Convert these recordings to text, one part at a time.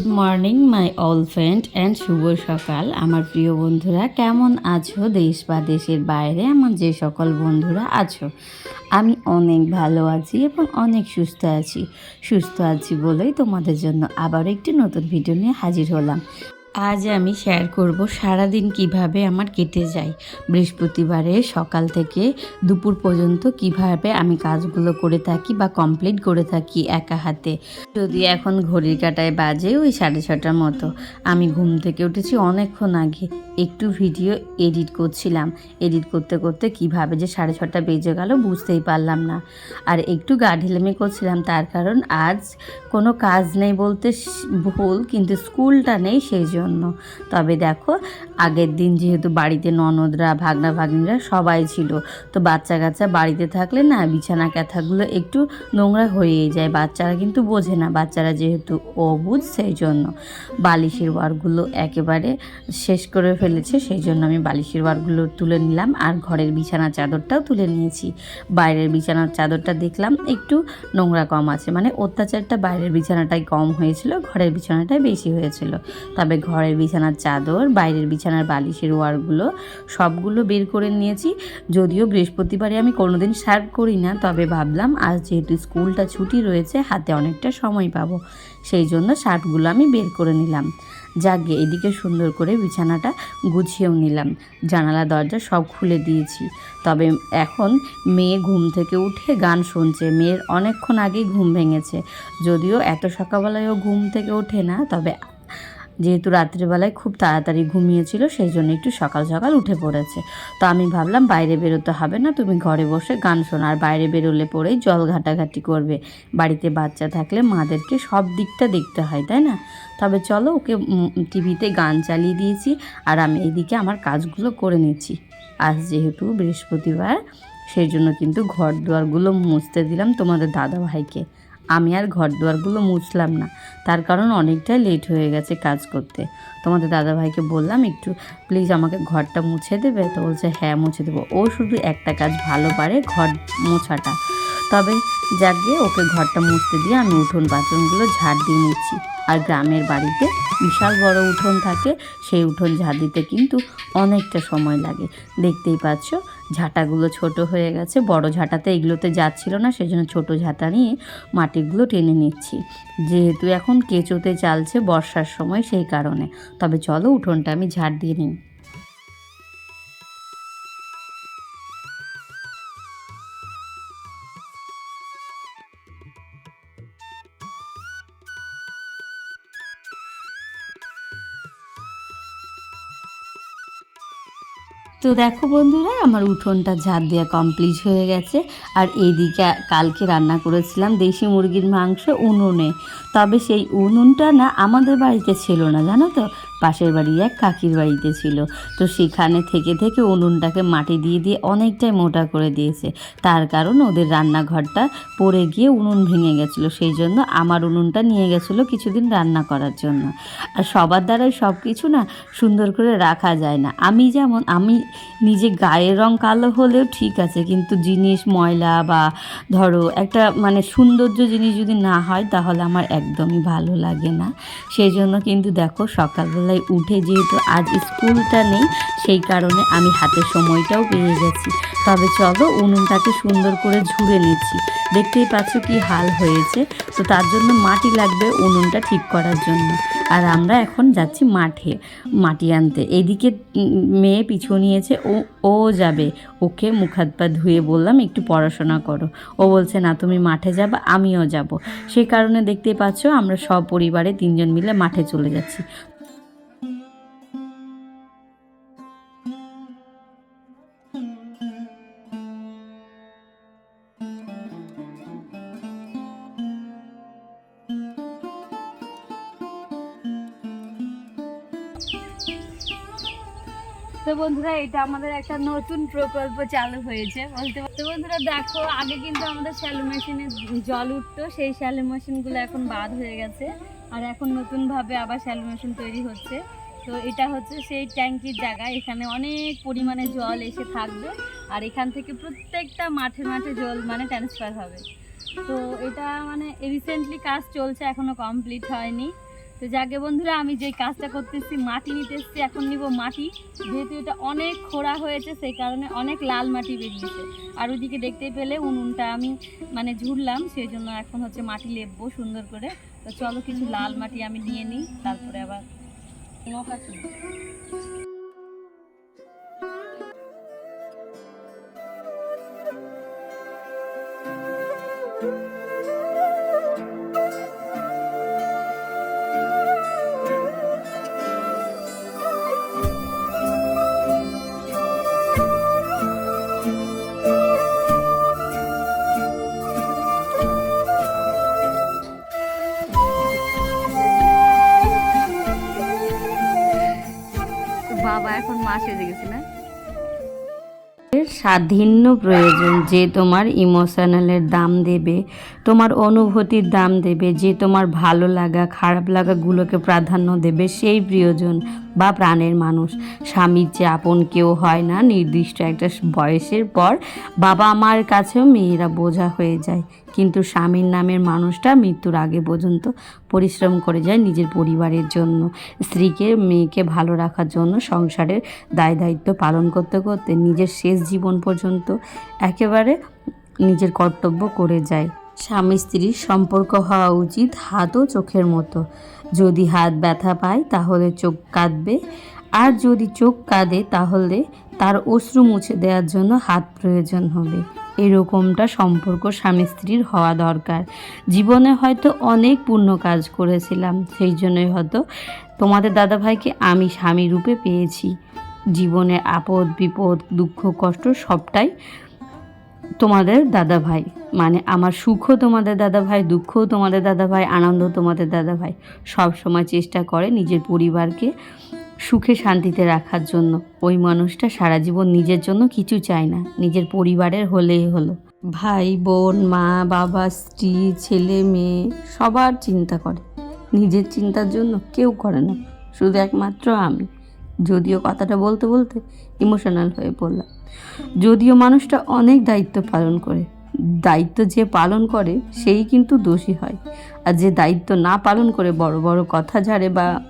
Morning my all friend and শুভ সকাল। আমার প্রিয় বন্ধুরা, কেমন আছো? দেশ বা দেশের বাইরে আমার যে সকল বন্ধুরা আছো? আমি অনেক ভালো আছি এবং অনেক সুস্থ আছি। সুস্থ আছি বলেই তোমাদের জন্য আবার একটি নতুন ভিডিও নিয়ে হাজির হলাম। আজ আমি শেয়ার করব সারাদিন কীভাবে আমার কেটে যায়। বৃহস্পতিবারে সকাল থেকে দুপুর পর্যন্ত কীভাবে আমি কাজগুলো করে থাকি বা কমপ্লিট করে থাকি একা হাতে। যদি এখন ঘড়ির কাটায় বাজে ওই সাড়ে ছটার মতো। আমি ঘুম থেকে উঠেছি অনেকক্ষণ আগে। একটু ভিডিও এডিট করছিলাম। এডিট করতে করতে কীভাবে যে সাড়ে ছটা বেজে গেল বুঝতেই পারলাম না। আর একটু গা ঢিলেমি করছিলাম, তার কারণ আজ কোনো কাজ নেই বলতে ভুল, কিন্তু স্কুলটা নেই সেই জন্য তবে দেখো, আগের দিন যেহেতু বাড়িতে ননদরা, ভাগনা, ভাগ্নিরা সবাই ছিল, তো বাচ্চা কাচ্চা বাড়িতে থাকলে না বিছানা, ক্যাথাগুলো একটু নোংরা হয়েই যায়। বাচ্চারা কিন্তু বোঝে না, বাচ্চারা যেহেতু অবুঝ সেই জন্য। বালিশের ওয়ারগুলো একেবারে শেষ করে ফেলেছে, সেই জন্য আমি বালিশের ওয়ারগুলো তুলে নিলাম আর ঘরের বিছানা চাদরটাও তুলে নিয়েছি। বাইরের বিছানার চাদরটা দেখলাম একটু নোংরা কম আছে মানে অত্যাচারটা বাইরের বিছানাটাই কম হয়েছিল, ঘরের বিছানাটাই বেশি হয়েছিল। তবে ঘরের বিছানার চাদর, বাইরের বিছানার বালিশের ওয়ারগুলো সবগুলো বের করে নিয়েছি। যদিও বৃহস্পতিবারে আমি কোনোদিন সার্ভ করি না, তবে ভাবলাম আজ যেহেতু স্কুলটা ছুটি রয়েছে, হাতে অনেকটা সময় পাবো, সেই জন্য শার্টগুলো আমি বের করে নিলাম। যাকে এদিকে সুন্দর করে বিছানাটা গুছিয়েও নিলাম। জানালা, দরজা সব খুলে দিয়েছি। তবে এখন মেয়ে ঘুম থেকে উঠে গান শুনছে। মেয়ের অনেকক্ষণ আগেই ঘুম ভেঙেছে। যদিও এত সকালবেলায় ও ঘুম থেকে ওঠে না, তবে যেহেতু রাত্রিবেলায় খুব তাড়াতাড়ি ঘুমিয়েছিল, সেই জন্য একটু সকাল সকাল উঠে পড়েছে। তো আমি ভাবলাম বাইরে বেরোতে হবে না, তুমি ঘরে বসে গান শোনো। আর বাইরে বেরোলে পরেই জল ঘাটাঘাটি করবে। বাড়িতে বাচ্চা থাকলে মাদেরকে সব দিকটা দেখতে হয়, তাই না? তবে চলো, ওকে টিভিতে গান চালিয়ে দিয়েছি আর আমি এইদিকে আমার কাজগুলো করে নিচ্ছি। আজ যেহেতু বৃহস্পতিবার, সেই জন্য কিন্তু ঘর দুয়ারগুলো মুছতে দিলাম তোমাদের দাদা ভাইকে আমি আর ঘর দুয়ারগুলো মুছলাম না। তার কারণ অনেকটাই লেট হয়ে গেছে কাজ করতে। তোমাদের দাদাভাইকে বললাম, একটু প্লিজ আমাকে ঘরটা মুছে দেবে? তো বলছে হ্যাঁ মুছে দেবো। ও শুধু একটা কাজ ভালো পারে ঘর মোছাটা। তবে যাকে ওকে ঘরটা মুছতে দিয়ে আমি উঠোন বাথরুমগুলো ঝাড় দিয়ে নিচ্ছি। আর গ্রামের বাড়িতে বিশাল বড় উঠোন থাকে, সেই উঠোন ঝাড় দিতে কিন্তু অনেকটা সময় লাগে। দেখতেই পাচ্ছ ঝাঁটাগুলো ছোট হয়ে গেছে। বড় ঝাঁটাতে এগুলোতে যাচ্ছিল না সেই জন্য ছোটো ঝাঁটা নিয়ে মাটিগুলো টেনে নিচ্ছি। যেহেতু এখন কেঁচোতে চালছে বর্ষার সময় সেই কারণে। তবে চলো উঠোনটা আমি ঝাঁট দিয়ে নিই। তো দেখো বন্ধুরা, আমার উঠোনটা ঝাঁট দেওয়া কমপ্লিট হয়ে গেছে। আর এইদিকে কালকে রান্না করেছিলাম দেশি মুরগির মাংস উনুনে। তবে সেই উনুনটা না আমাদের বাড়িতে ছিল না, জানো তো? পাশের বাড়ি এক কাকির বাড়িতে ছিল। তো সেখানে থেকে থেকে উনুনটাকে মাটি দিয়ে দিয়ে অনেকটাই মোটা করে দিয়েছে। তার কারণ ওদের রান্নাঘরটা পড়ে গিয়ে উনুন ভেঙে গেছিল। সেই জন্য আমার উনুনটা নিয়ে গেছিল কিছুদিন রান্না করার জন্য। আর সবার দ্বারাই সব কিছু না সুন্দর করে রাখা যায় না। আমি যেমন, আমি নিজে গায়ের রং কালো হলেও ঠিক আছে, কিন্তু জিনিস, ময়লা বা ধরো একটা মানে সৌন্দর্য জিনিস যদি না হয়, তাহলে আমার একদমই ভালো লাগে না। সেই জন্য কিন্তু দেখো সকালবেলায় উঠে যেহেতু আজ স্কুলটা নেই, সেই কারণে আমি হাতে সময়টাও পেয়ে গেছি। তবে চলো উনুনটাকে সুন্দর করে ঝুড়ে নিচ্ছি। দেখতেই পাচ্ছ কি হাল হয়েছে। তো তার জন্য মাটি লাগবে উনুনটা ঠিক করার জন্য। আর আমরা এখন যাচ্ছি মাঠে, মাটি আনতে। এদিকে মেয়ে পিছু নিয়েছে, ও ও যাবে। ওকে মুখ হাত পা ধুয়ে বললাম, একটু পড়াশোনা করো। ও বলছে, না, তুমি মাঠে যাবে, আমিও যাব। সেই কারণে দেখতেই পাচ্ছ, আমরা সব পরিবারে তিনজন মিলে মাঠে চলে যাচ্ছি। তো বন্ধুরা, এটা আমাদের একটা নতুন প্রকল্প চালু হয়েছে। বলতে পারতে বন্ধুরা, দেখো, আগে কিন্তু আমাদের শ্যালো মেশিনে জল উঠতো, সেই শ্যালো মেশিনগুলো এখন বাদ হয়ে গেছে। আর এখন নতুনভাবে আবার শ্যালো মেশিন তৈরি হচ্ছে। তো এটা হচ্ছে সেই ট্যাঙ্কির জায়গা, এখানে অনেক পরিমাণে জল এসে থাকবে। আর এখান থেকে প্রত্যেকটা মাঠে মাঠে জল মানে ট্রান্সফার হবে। তো এটা মানে রিসেন্টলি কাজ চলছে, এখনও কমপ্লিট হয়নি। তো যাকে বন্ধুরা, আমি যে কাজটা করতেছি, মাটি নিতে এসেছি এখন নিব মাটি। যেহেতু এটা অনেক খোড়া হয়েছে, সেই কারণে অনেক লাল মাটি বেরিয়েছে। আর ওইদিকে দেখতে পেলে উনুনটা আমি মানে ঝুড়লাম, সেই জন্য এখন হচ্ছে মাটি লেপবো সুন্দর করে। তো চলো কিছু লাল মাটি আমি নিয়ে নিই, তারপরে আবার নৌকা বাবা এখন মা সেজে গেছে, না? স্বাধীন্য প্রয়োজন যে তোমার ইমোশনালের দাম দেবে, তোমার অনুভূতির দাম দেবে, যে তোমার ভালো লাগা, খারাপ লাগাগুলোকে প্রাধান্য দেবে সেই প্রিয়জন বা প্রাণের মানুষ। স্বামীর যে আপন কেউ হয় না। নির্দিষ্ট একটা বয়সের পর বাবা মার কাছেও মেয়েরা বোঝা হয়ে যায়। কিন্তু স্বামীর নামের মানুষটা মৃত্যুর আগে পর্যন্ত পরিশ্রম করে যায় নিজের পরিবারের জন্য। স্ত্রীকে, মেয়েকে ভালো রাখার জন্য সংসারের দায় দায়িত্ব পালন করতে করতে নিজের শেষ জীবন পর্যন্ত একেবারে নিজের কর্তব্য করে যায়। স্বামী স্ত্রীর সম্পর্ক হওয়া উচিত হাত ও চোখের মতো। যদি হাত ব্যথা পায় তাহলে চোখ কাঁদবে আর যদি চোখ কাঁদে তাহলে তার অশ্রু মুছে দেওয়ার জন্য হাত প্রয়োজন হবে। এরকমটা সম্পর্ক স্বামী স্ত্রীর হওয়া দরকার। জীবনে হয়তো অনেক পূর্ণ কাজ করেছিলাম, সেই জন্যই হয়তো তোমাদের দাদাভাইকে আমি স্বামী রূপে পেয়েছি। জীবনের আপদ, বিপদ, দুঃখ, কষ্ট সবটাই তোমাদের দাদা ভাই মানে আমার সুখও তোমাদের দাদা ভাই দুঃখও তোমাদের দাদা ভাই আনন্দ তোমাদের দাদা ভাই সব সময় চেষ্টা করে নিজের পরিবারকে সুখে শান্তিতে রাখার জন্য। ওই মানুষটা সারা জীবন নিজের জন্য কিছু চায় না। নিজের পরিবারের হলেই হলো। ভাই, বোন, মা, বাবা, স্ত্রী, ছেলে, মেয়ে সবার চিন্তা করে। নিজের চিন্তার জন্য কেউ করে না। শুধু একমাত্র আমি। যদিও কথাটা বলতে বলতে ইমোশনাল হয়ে পড়লাম। যদিও মানুষটা অনেক দায়িত্ব পালন করে। দায়িত্ব যে পালন করে, সেই কিন্তু দোষী হয়। আর যে দায়িত্ব না পালন করে বড় বড় কথা ঝাড়ে বা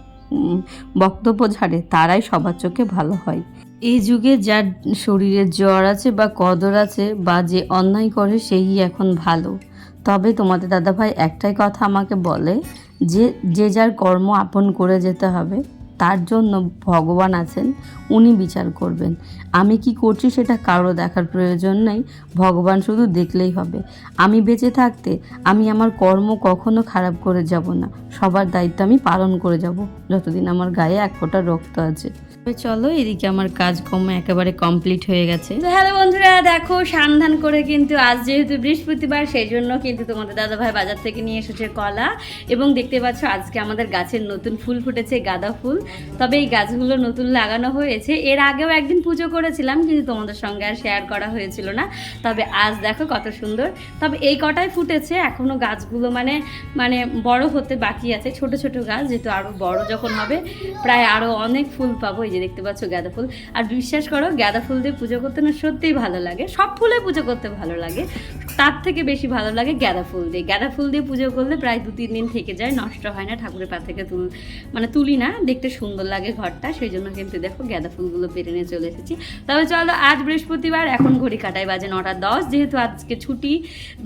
বক্তব্য ঝাড়ে তারাই সবার চোখে ভালো হয়। এই যুগে যার শরীরে জ্বর আছে বা কদর আছে বা যে অন্যায় করে, সেই এখন ভালো। তবে তোমাদের দাদাভাই একটাই কথা আমাকে বলে, যে যে যার কর্ম আপন করে যেতে হবে, তার জন্য ভগবান আছেন, উনি বিচার করবেন। আমি কি করছি সেটা কারও দেখার প্রয়োজন নেই, ভগবান শুধু দেখলেই হবে। আমি বেঁচে থাকতে আমি আমার কর্ম কখনো খারাপ করে যাব না, সবার দায়িত্ব আমি পালন করে যাব, যতদিন আমার গায়ে এক ফোঁটা রক্ত আছে। চলো, এদিকে আমার কাজকর্ম একেবারে কমপ্লিট হয়ে গেছে। তো হ্যালো বন্ধুরা, দেখো, সান্ধান করে কিন্তু আজ যেহেতু বৃহস্পতিবার, সেই জন্য কিন্তু তোমাদের দাদাভাই বাজার থেকে নিয়ে এসেছে কলা। এবং দেখতে পাচ্ছ, আজকে আমাদের গাছের নতুন ফুল ফুটেছে, গাঁদা ফুল। তবে এই গাছগুলো নতুন লাগানো হয়েছে। এর আগেও একদিন পুজো করেছিলাম, কিন্তু তোমাদের সঙ্গে আর শেয়ার করা হয়েছিল না। তবে আজ দেখো কত সুন্দর। তবে এই কটাই ফুটেছে, এখনও গাছগুলো মানে মানে বড় হতে বাকি আছে। ছোট ছোট গাছ, যেহেতু আরও বড় যখন হবে, প্রায় আরও অনেক ফুল পাবো যে দেখতে পাচ্ছ গাঁদা ফুল। আর বিশ্বাস করো, গাঁদা ফুল দিয়ে পুজো করতে না সত্যিই ভালো লাগে। সব ফুলে পুজো করতে ভালো লাগে। তার থেকে বেশি ভালো লাগে গাঁদা ফুল দিয়ে। গাঁদা ফুল দিয়ে পুজো করলে প্রায় দু তিন দিন থেকে যায়, নষ্ট হয় না, ঠাকুরের পা থেকে তুল মানে তুলি না, দেখতে সুন্দর লাগে ঘরটা। সেই জন্য কিন্তু দেখো গাঁদা ফুলগুলো পেরে নিয়ে চলে এসেছি। তবে চলো, আজ বৃহস্পতিবার, এখন ঘড়ি কাটায় বাজে নটা দশ। যেহেতু আজকে ছুটি,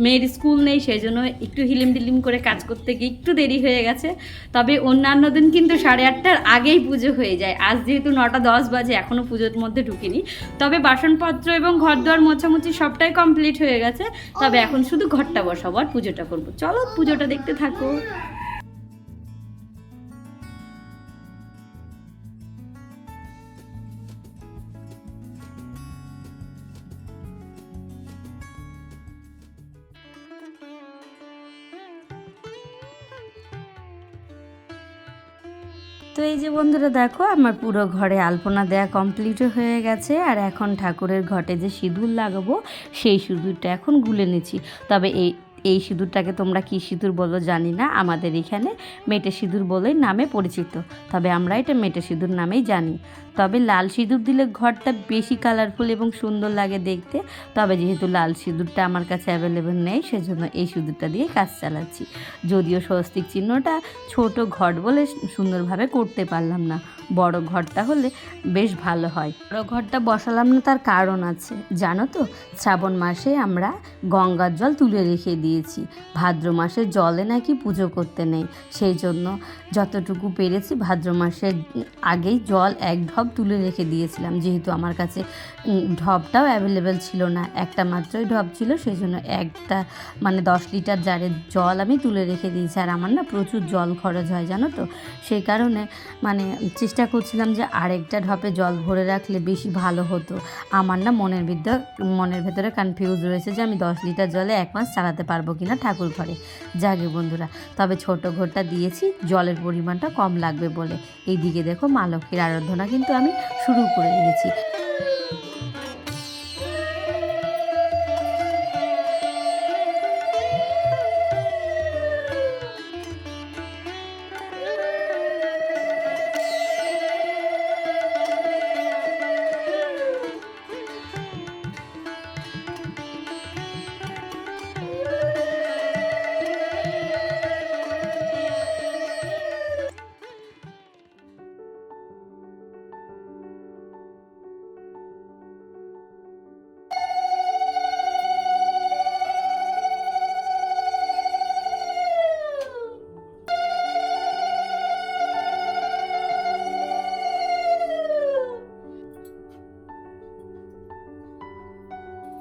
মেয়ের স্কুল নেই, সেই জন্য একটু হিলিম ডিলিম করে কাজ করতে গিয়ে একটু দেরি হয়ে গেছে। তবে অন্যান্য দিন কিন্তু সাড়ে আটটার আগেই পুজো হয়ে যায়। আজ যেহেতু নটা দশ বাজে এখনও পুজোর মধ্যে ঢুকিনি। তবে বাসনপত্র এবং ঘর দোয়ার মোছামুছি সবটাই কমপ্লিট হয়ে গেছে। তবে এখন শুধু ঘরটা বসাবো আর পুজোটা করব। চলো পুজোটা দেখতে থাকো। তো এই যে বন্ধুরা দেখো, আমার পুরো ঘরে আলপনা দেয়া কমপ্লিট হয়ে গেছে। আর এখন ঠাকুরের ঘটে যে সিঁদুর লাগাবো, সেই সিঁদুরটা এখন গুলে নিচ্ছি। তবে এই এই সিঁদুরটাকে তোমরা কী সিঁদুর বলো জানি না। আমাদের এখানে মেটে সিঁদুর বলেই নামে পরিচিত। তবে আমরা এটা মেটে সিঁদুর নামেই জানি। তবে লাল সিঁদুর দিলে ঘরটা বেশি কালারফুল এবং সুন্দর লাগে দেখতে। তবে যেহেতু লাল সিঁদুরটা আমার কাছে অ্যাভেলেবেল নেই, সেজন্য এই সিঁদুরটা দিয়ে কাজ চালাচ্ছি। যদিও স্বস্তিক চিহ্নটা ছোট ঘট বলে সুন্দরভাবে করতে পারলাম না। বড় ঘরটা হলে বেশ ভালো হয়। বড় ঘরটা বসালাম না, তার কারণ আছে। জানো তো, শ্রাবণ মাসে আমরা গঙ্গার জল তুলে রেখে দিয়েছি। ভাদ্র মাসে জলে নাকি পুজো করতে নেই। সেই জন্য যতটুকু পেরেছি, ভাদ্র মাসের আগেই জল এক ঢপ তুলে রেখে দিয়েছিলাম। যেহেতু আমার কাছে ঢপটাও অ্যাভেলেবেল ছিল না। একটা মাত্রই ঢপ ছিল, সেই জন্য একটা মানে দশ লিটার জারের জল আমি তুলে রেখে দিয়েছি। আর আমার না প্রচুর জল খরচ হয়, জানো তো? সেই কারণে মানে চেষ্টা করছিলাম যে আরেকটা ঢপে জল ভরে রাখলে বেশি ভালো হতো। আমার না মনের বিদ্যা মনের ভেতরে কনফিউজ রয়েছে যে আমি দশ লিটার জলে এক মাস চালাতে পারব কি না ঠাকুর ঘরে। জাগে বন্ধুরা, তবে ছোট ঘরটা দিয়েছি, জলের পরিমাণটা কম লাগবে বলে। এইদিকে দেখো মা লক্ষ্মীর আরাধনা কিন্তু আমি শুরু করে দিয়েছি।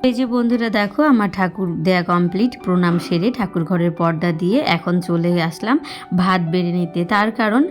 এই যে বন্ধুরা দেখো, আমার ঠাকুর দেয়া কমপ্লিট প্রণাম সেরে ঠাকুর ঘরের পর্দা দিয়ে এখন চলে আসলাম ভাত বেড়ে নিতে। তার কারণ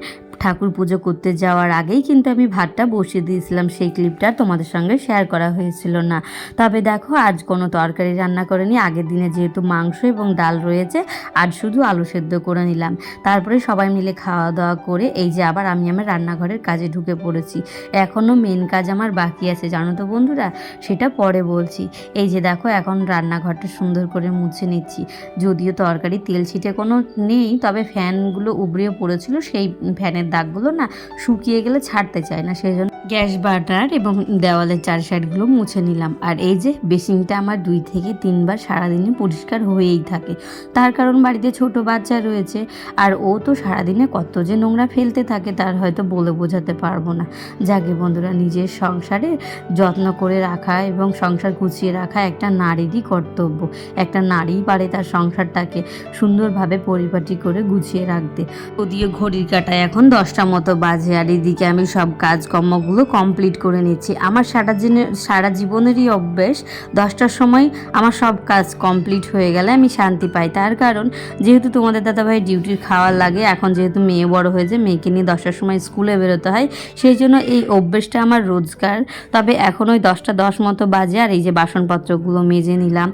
ঠাকুর পুজো করতে যাওয়ার আগেই কিন্তু আমি ভাতটা বসিয়ে দিয়েছিলাম। সেই ক্লিপটা তোমাদের সঙ্গে শেয়ার করা হয়েছিল না। তবে দেখো, আজ কোনো তরকারি রান্না করেনি। আগের দিনে যেহেতু মাংস এবং ডাল রয়েছে, আজ শুধু আলু সেদ্ধ করে নিলাম। তারপরে সবাই মিলে খাওয়া দাওয়া করে, এই যে আবার আমি আমার রান্নাঘরের কাজে ঢুকে পড়েছি। এখনও মেন কাজ আমার বাকি আছে, জানো তো বন্ধুরা? সেটা পরে বলছি। এই যে দেখো, এখন রান্নাঘরটা সুন্দর করে মুছে নিচ্ছি। যদিও তরকারি তেল ছিটে কোনো নেই, তবে ফ্যানগুলো উবড়িয়ে পড়েছিল, সেই ফ্যানের দাগগুলো না শুকিয়ে গেলে ছাড়তে চায় না সেই জন্য গ্যাস বাটার এবং দেওয়ালের চার সাইডগুলো মুছে নিলাম। আর এই যে বেসিনটা আমার দুই থেকে তিনবার সারাদিনে পরিষ্কার হয়েই থাকে। তার কারণ বাড়িতে ছোট বাচ্চা রয়েছে, আর ও তো সারাদিনে কত যে নোংরা ফেলতে থাকে তার হয়তো বলে বোঝাতে পারব না। যাকে বন্ধুরা নিজের সংসারে যত্ন করে রাখা এবং সংসার গুছিয়ে রাখা একটা নারীরই কর্তব্য। একটা নারী পারে তার সংসারটাকে সুন্দরভাবে পরিপাটি করে গুছিয়ে রাখতে। যদিও ঘড়ির কাটায় এখন দশটা মতো বাজে আর এদিকে আমি সব কাজকর্মগুলো কমপ্লিট করে নিচ্ছি। আমার সারা দিনের সারা জীবনেরই অভ্যেস, দশটার সময় আমার সব কাজ কমপ্লিট হয়ে গেলে আমি শান্তি পাই। তার কারণ, যেহেতু তোমাদের দাদাভাই ডিউটির খাওয়ার লাগে, এখন যেহেতু মেয়ে বড় হয়েছে, মেয়েকে নিয়ে দশটার সময় স্কুলে বেরোতে হয়, সেই জন্য এই অভ্যেসটা আমার রোজগার তবে এখন ওই দশটা দশ মতো বাজে আর এই যে বাসনপত্রগুলো মেজে নিলাম,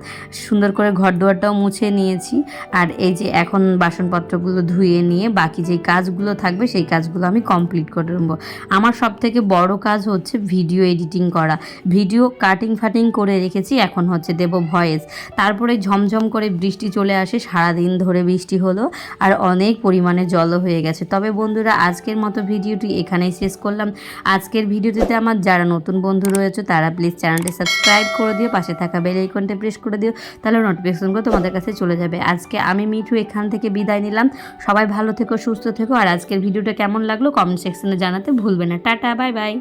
সুন্দর করে ঘর দুয়ারটাও মুছে নিয়েছি। আর এই যে এখন বাসনপত্রগুলো ধুয়ে নিয়ে বাকি যে কাজগুলো থাকবে, সেই কাজগুলো আমি কমপ্লিট করে নেব। আমার সব থেকে বড় কাজ হচ্ছে ভিডিও এডিটিং করা। ভিডিও কাটিং ফাটিং করে রেখেছি, এখন হচ্ছে দেব ভয়েস তারপরে ঝমঝম করে বৃষ্টি চলে আসে, সারাদিন ধরে বৃষ্টি হলো আর অনেক পরিমাণে জলও হয়ে গেছে। তবে বন্ধুরা, আজকের মতো ভিডিওটি এখানেই শেষ করলাম। আজকের ভিডিওটিতে আমার যারা নতুন বন্ধু রয়েছে, তারা প্লিজ চ্যানেলটি সাবস্ক্রাইব করে দিও, পাশে থাকা বেল আইকনটা প্রেস করে দিও, তাহলে নোটিফিকেশনগুলো তোমাদের কাছে চলে যাবে। আজকে আমি মিঠু এখান থেকে বিদায় নিলাম। সবাই ভালো থেকো, সুস্থ থেকো, আর আজকের ভিডিওটা কেমন লাগল কমেন্ট সেকশনে জানাতে ভুলবে না। Tata bye bye